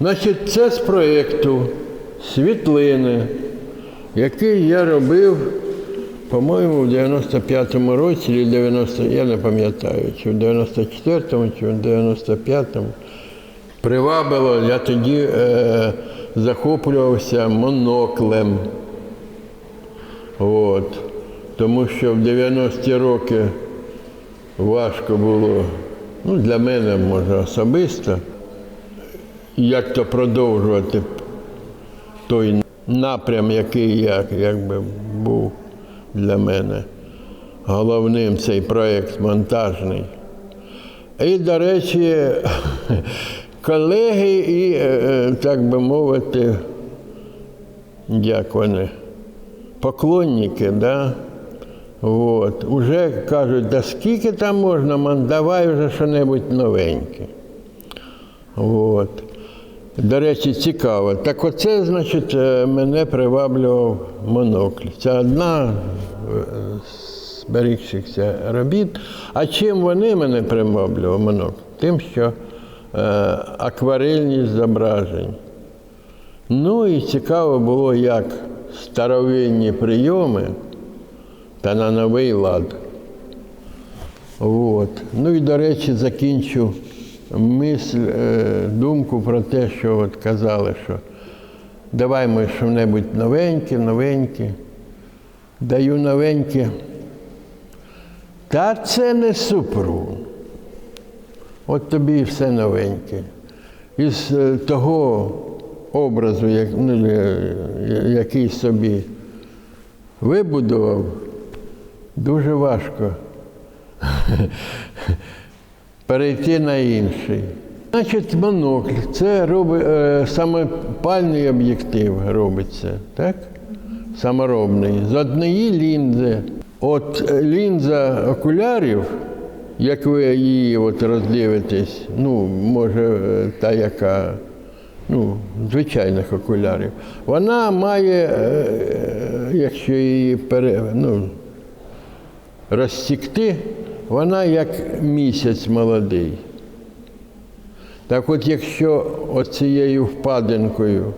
Значить, це з проєкту світлини, який я робив, по-моєму, в 95-му році, чи 90, я не пам'ятаю, чи в 94-му, чи в 95-му. Привабило, я тоді е, захоплювався моноклем. От. Тому що в 90-ті роки важко було, ну, для мене, може, особисто, як то продовжувати той напрям, який я, якби був для мене головним цей проєкт монтажний. І, до речі, колеги і, е, так би мовити, як вони, поклонники, да? От. Уже кажуть, да скільки там можна, давай вже що-небудь новеньке. От. До речі, цікаво. Так оце, значить, е, мене приваблював монокль. Це одна е, з зберігшихся робіт. А чим вони мене приваблював монокль? Тим, що е, акварельність зображень. Ну і цікаво було, як старовинні прийоми та на новий лад. От. Ну і, до речі, закінчу мисль, е, думку про те, що от казали, що давай ми що-небудь новеньке, новеньке. Даю новеньке. Та це не супру. От тобі і все новеньке. Із е, того образу, як, ну, е, який собі вибудував, дуже важко перейти на інший. Значить, монокль це робить е, самопальний об'єктив робиться, так? Саморобний. З однієї лінзи. От е, лінза окулярів, як ви її от роздивитесь, ну, може, е, та, яка ну, звичайних окулярів, вона має, якщо її пере, ну, розсікти, вона як місяць молодий. Так от якщо оцією впадинкою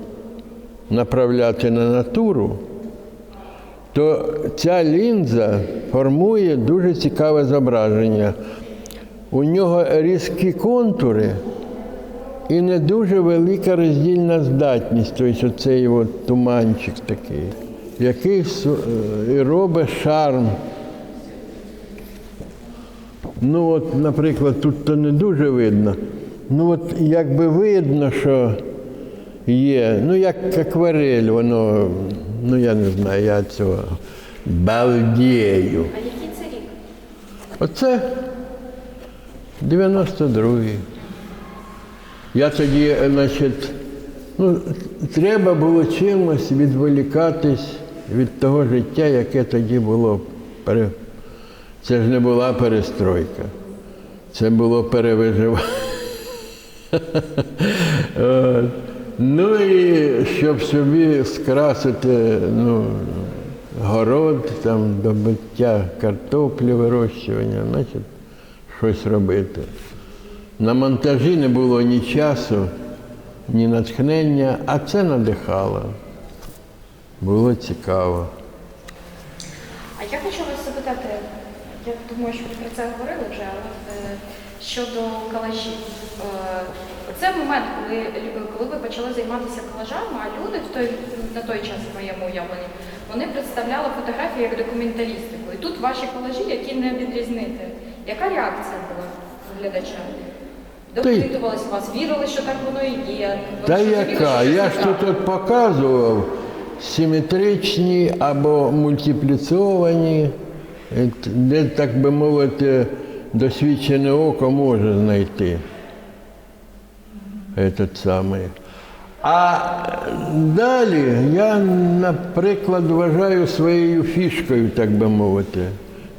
направляти на натуру, то ця лінза формує дуже цікаве зображення. У нього різкі контури і не дуже велика роздільна здатність, тобто оцей туманчик такий, який е, робить шарм. Ну от, наприклад, тут то не дуже видно. Ну от якби видно, що є, ну як акварель, воно, ну я не знаю, я цього балдію. А який це рік? Оце 92-й. Я тоді, е, значить, ну, треба було чимось відволікатись від того життя, яке тоді було. Це ж не була перестройка. Це було перевиживання. Ну і щоб собі скрасити ну, город, там, добиття картоплі, вирощування, значить, щось робити. На монтажі не було ні часу, ні натхнення, а це надихало. Було цікаво. А я хочу вас запитати, я думаю, що ви про це говорили вже, але е, щодо колажів. Е, Це момент, коли, коли ви почали займатися колажами, а люди в той, на той час в моєму уявленні, вони представляли фотографії як документалістику. І тут ваші колажі, які не відрізнити. Яка реакція була глядача? Допитувались вас, вірили, що так воно і є. Та розуміли, яка? що Я ж тут от показував симетричні або мультипліцовані, т- де, так би мовити, досвідчене око може знайти. Этот самий. А далі я, наприклад, вважаю своєю фішкою, так би мовити,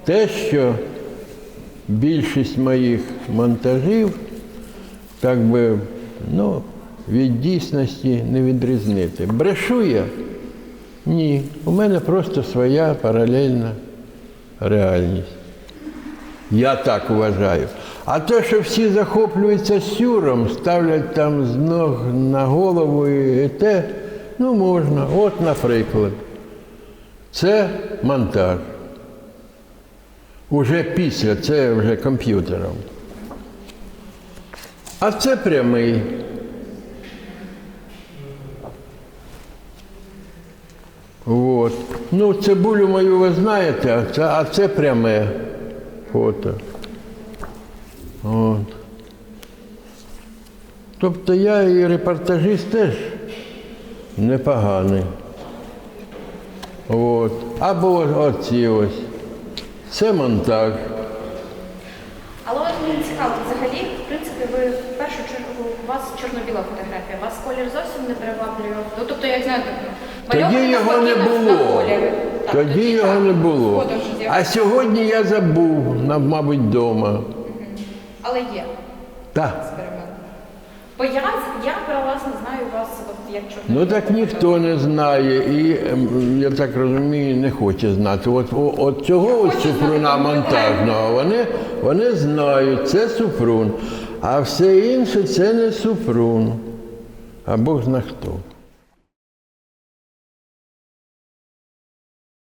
те, що більшість моїх монтажів, так би, ну, від дійсності не відрізнити. Брешу я? Ні. У мене просто своя паралельна реальність. Я так вважаю. А то, що всі захоплюються сюром, ставлять там з ног на голову і те, ну можна. От, наприклад, це монтаж. Уже після, це вже комп'ютером. А це прямий. От. Ну, цибулю мою ви знаєте, а це, а це пряме фото. От. Тобто я і репортажист теж непоганий. От. Або оці ось. Це монтаж. Але от мені цікаво, взагалі, в принципі, ви в першу чергу у вас чорно-біла фотографія, вас колір зовсім не приваблював. Ну, тобто, як знаєте, Тоді його не було. Так, Тоді його так. не було. А сьогодні я забув, мабуть, вдома. Але є Так. Бо я, я про вас не знаю вас от, як чорно Ну так ніхто не знає і, ем, я так розумію, не хоче знати. От, от цього ось супруна монтажного, вони, вони знають, це супрун. А все інше це не супрун. А Бог зна хто.